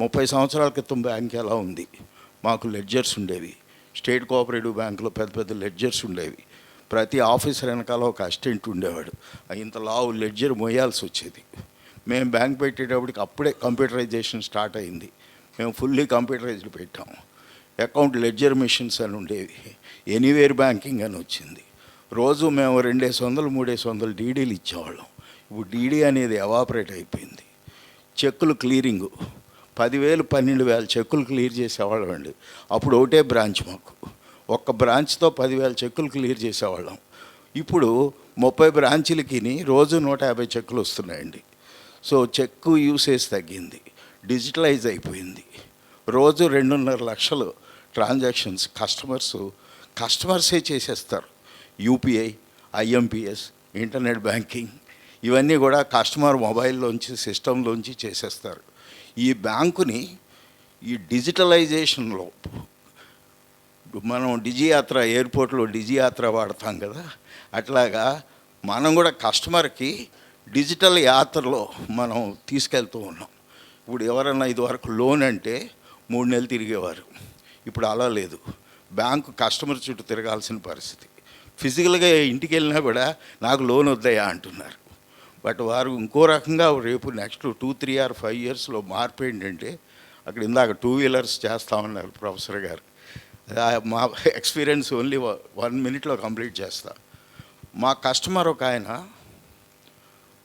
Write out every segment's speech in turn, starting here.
ముప్పై సంవత్సరాల క్రితం బ్యాంక్ ఎలా ఉంది? మాకు లెడ్జర్స్ ఉండేవి. స్టేట్ కోఆపరేటివ్ బ్యాంకులో పెద్ద పెద్ద లెడ్జర్స్ ఉండేవి. ప్రతి ఆఫీసర్ వెనకాల ఒక అసిస్టెంట్ ఉండేవాడు. ఇంత లావు లెడ్జర్ మోయాల్సి వచ్చేది. మేము బ్యాంక్ పెట్టేటప్పటికి అప్పుడే కంప్యూటరైజేషన్ స్టార్ట్ అయింది. మేము ఫుల్లీ కంప్యూటరైజ్డ్ పెట్టాం. అకౌంట్ లెడ్జర్ మిషన్స్ అని ఉండేవి. ఎనీవేర్ బ్యాంకింగ్ అని వచ్చింది. రోజు మేము రెండేసి వందలు మూడేసి వందలు డీడీలు ఇచ్చేవాళ్ళం. ఇప్పుడు డీడీ అనేది ఎవాపరేట్ అయిపోయింది. చెక్కులు క్లియరింగు. పదివేలు పన్నెండు వేల చెక్కులు క్లియర్ చేసేవాళ్ళం అండి. అప్పుడు ఒకటే బ్రాంచ్ మాకు. ఒక్క బ్రాంచ్తో పదివేల చెక్కులు క్లియర్ చేసేవాళ్ళం. ఇప్పుడు ముప్పై బ్రాంచీలకి రోజు నూట యాభై చెక్కులు వస్తున్నాయండి. సో చెక్కు యూసేజ్ తగ్గింది. డిజిటలైజ్ అయిపోయింది. రోజు రెండున్నర లక్షలు ట్రాన్సాక్షన్స్ కస్టమర్స్ కస్టమర్సే చేసేస్తారు. యూపీఐ ఐఎంపిఎస్ ఇంటర్నెట్ బ్యాంకింగ్ ఇవన్నీ కూడా కస్టమర్ మొబైల్లోంచి సిస్టంలోంచి చేసేస్తారు. ఈ బ్యాంకుని ఈ డిజిటలైజేషన్లో మనం డిజియాత్ర ఎయిర్పోర్ట్లో డిజియాత్ర వాడతాం కదా అట్లాగా మనం కూడా కస్టమర్కి డిజిటల్ యాత్రలో మనం తీసుకెళ్తూ ఉన్నాం. ఇప్పుడు ఎవరన్నా ఇదివరకు లోన్ అంటే మూడు నెలలు తిరిగేవారు. ఇప్పుడు అలా లేదు. బ్యాంకు కస్టమర్ చుట్టూ తిరగాల్సిన పరిస్థితి. ఫిజికల్గా ఇంటికి వెళ్ళినా కూడా నాకు లోన్ వద్దయా అంటున్నారు. బట్ వారు ఇంకో రకంగా రేపు next two three or five ఇయర్స్లో మార్పు ఏంటంటే అక్కడ ఇందాక టూ వీలర్స్ చేస్తామన్నారు ప్రొఫెసర్ గారు. మా ఎక్స్పీరియన్స్ ఓన్లీ వన్ మినిట్లో కంప్లీట్ చేస్తా. మా కస్టమర్ ఒక ఆయన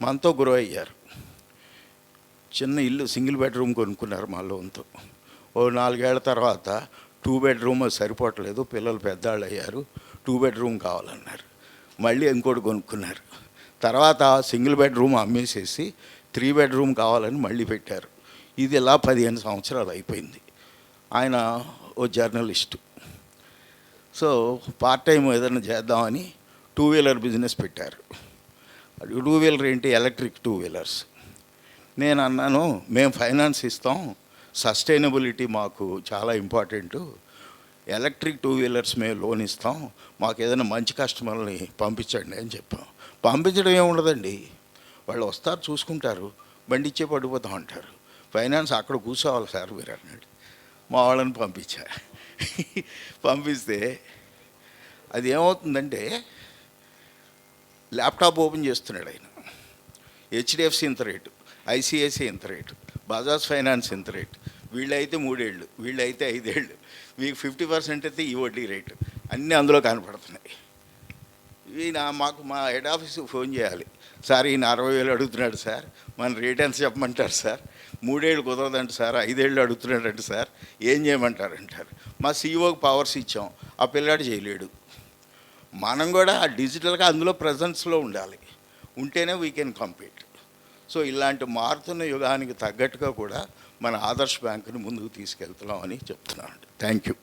మనతో గ్రో అయ్యారు. చిన్న ఇల్లు సింగిల్ బెడ్రూమ్ కొనుక్కున్నారు మా లోన్తో. ఓ నాలుగేళ్ళ తర్వాత టూ బెడ్రూమ్ అది సరిపోవట్లేదు పిల్లలు పెద్దవాళ్ళు అయ్యారు టూ బెడ్రూమ్ కావాలన్నారు. మళ్ళీ ఇంకోటి కొనుక్కున్నారు. తర్వాత సింగిల్ బెడ్రూమ్ అమ్మేసేసి త్రీ బెడ్రూమ్ కావాలని మళ్ళీ పెట్టారు. ఇది ఇలా పదిహేను సంవత్సరాలు అయిపోయింది. ఆయన ఓ జర్నలిస్టు. సో పార్ట్ టైం ఏదైనా చేద్దామని టూ వీలర్ బిజినెస్ పెట్టారు. టూ వీలర్ ఏంటి? Electric two wheelers. నేను అన్నాను మేము ఫైనాన్స్ ఇస్తాం. సస్టైనబిలిటీ మాకు చాలా ఇంపార్టెంట్. ఎలక్ట్రిక్ టూ వీలర్స్ మేము లోన్ ఇస్తాం. మాకు ఏదైనా మంచి కస్టమర్ని పంపించండి అని చెప్పాం. పంపించడం ఏముండదండి వాళ్ళు వస్తారు చూసుకుంటారు బండి ఇచ్చే పడిపోతాం అంటారు. ఫైనాన్స్ అక్కడ కూర్చోవాలి సార్ మీరు అన్నాడు. మా వాళ్ళని పంపించా. పంపిస్తే అది ఏమవుతుందంటే ల్యాప్టాప్ ఓపెన్ చేస్తున్నాడు ఆయన. హెచ్డిఎఫ్సి ఇంత రేటు ఐసిఐసి ఇంత రేటు బజాజ్ ఫైనాన్స్ ఇంత రేటు. వీళ్ళైతే మూడేళ్ళు వీళ్ళైతే ఐదేళ్ళు. మీకు ఫిఫ్టీ పర్సెంట్ అయితే ఈ వడ్డీ రేటు. అన్నీ అందులో కనపడుతున్నాయి. ఈయన మాకు మా హెడ్ ఆఫీస్కి ఫోన్ చేయాలి. సార్ ఈయన అరవై వేలు అడుగుతున్నాడు సార్. మన రిటర్న్స్ చెప్పమంటారు సార్. మూడేళ్ళు కుదరదంట సార్ ఐదేళ్ళు అడుగుతున్నాడంట సార్. ఏం చేయమంటారు అంటారు మా సీఈఓకి పవర్స్ ఇచ్చాం. ఆ పిల్లాడు చేయలేడు. మనం కూడా ఆ డిజిటల్గా అందులో ప్రజెన్స్లో ఉండాలి. ఉంటేనే వీ కెన్ కంపీట్ సో ఇలాంటి మారుతున్న యుగానికి తగ్గట్టుగా కూడా మన ఆదర్శ బ్యాంకుని ముందుకు తీసుకెళ్తున్నామని చెప్తున్నాను. Thank you